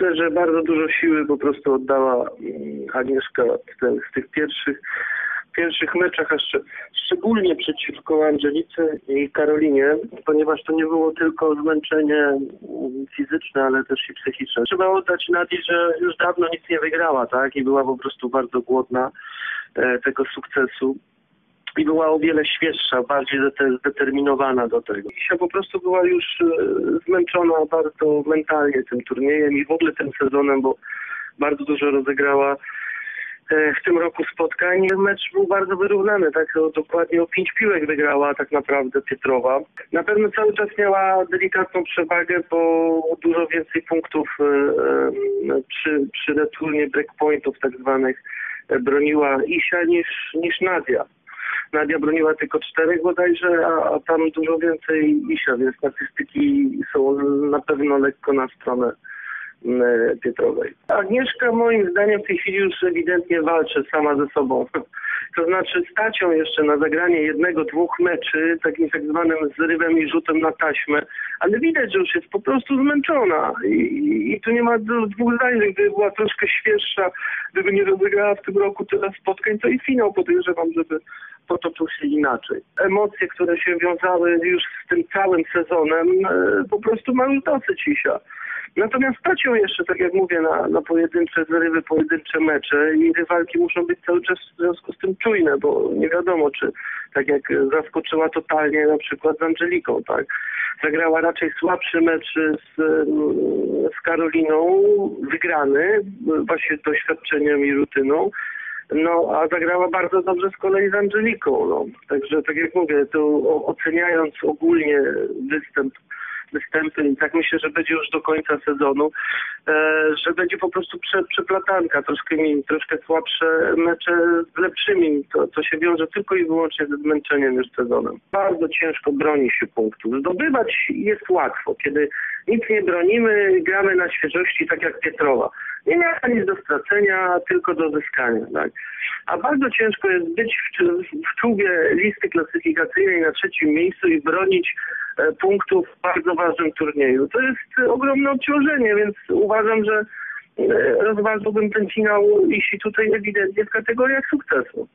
myślę, że bardzo dużo siły po prostu oddała mm, Agnieszka w, te, w tych pierwszych pierwszych meczach, a szcz- szczególnie przeciwko Angelice i Karolinie, ponieważ to nie było tylko zmęczenie mm, fizyczne, ale też i psychiczne. Trzeba oddać Nadii, że już dawno nic nie wygrała, tak? I była po prostu bardzo głodna e, tego sukcesu i była o wiele świeższa, bardziej zdeterminowana do tego. Isia po prostu była już e, zmęczona bardzo mentalnie tym turniejem i w ogóle tym sezonem, bo bardzo dużo rozegrała e, w tym roku spotkań. Mecz był bardzo wyrównany, tak dokładnie o pięć piłek wygrała tak naprawdę Pietrowa. Na pewno cały czas miała delikatną przewagę, bo dużo więcej punktów e, przy, przy returnie breakpointów tak zwanych broniła Isia niż, niż Nadia. Nadia broniła tylko czterech bodajże, a, a tam dużo więcej Isia, więc statystyki są na pewno lekko na stronę Pietrowej. Agnieszka moim zdaniem w tej chwili już ewidentnie walczy sama ze sobą. To znaczy stać ją jeszcze na zagranie jednego, dwóch meczy, takim tak zwanym zrywem i rzutem na taśmę, ale widać, że już jest po prostu zmęczona i, i, tu nie ma dwóch zdań, gdyby była troszkę świeższa, gdyby nie rozegrała w tym roku tyle spotkań, to i finał podejrzewam, żeby potoczył się inaczej. Emocje, które się wiązały już z tym całym sezonem, e, po prostu ma już dosyć Isia. Natomiast ją jeszcze, tak jak mówię, na, na pojedyncze zrywy, pojedyncze mecze i rywalki muszą być cały czas w związku z tym czujne, bo nie wiadomo, czy tak jak zaskoczyła totalnie na przykład z Angeliką, tak? Zagrała raczej słabszy mecz z, z Karoliną, wygrany, właśnie doświadczeniem i rutyną. No, a zagrała bardzo dobrze z kolei z Angeliką. No. Także tak jak mówię, to oceniając ogólnie występ występy i tak myślę, że będzie już do końca sezonu, e, że będzie po prostu prze, przeplatanka, troszkę mi, troszkę słabsze mecze z lepszymi, to, to się wiąże tylko i wyłącznie ze zmęczeniem już sezonem. Bardzo ciężko broni się punktów. Zdobywać jest łatwo, kiedy nic nie bronimy, gramy na świeżości, tak jak Pietrowa. Nie miała nic do stracenia, tylko do zyskania. Tak? A bardzo ciężko jest być w, w listy klasyfikacyjnej na trzecim miejscu i bronić punktów w bardzo ważnym turnieju. To jest e, ogromne obciążenie, więc uważam, że e, rozważyłbym ten finał, jeśli tutaj ewidentnie w kategoriach sukcesu.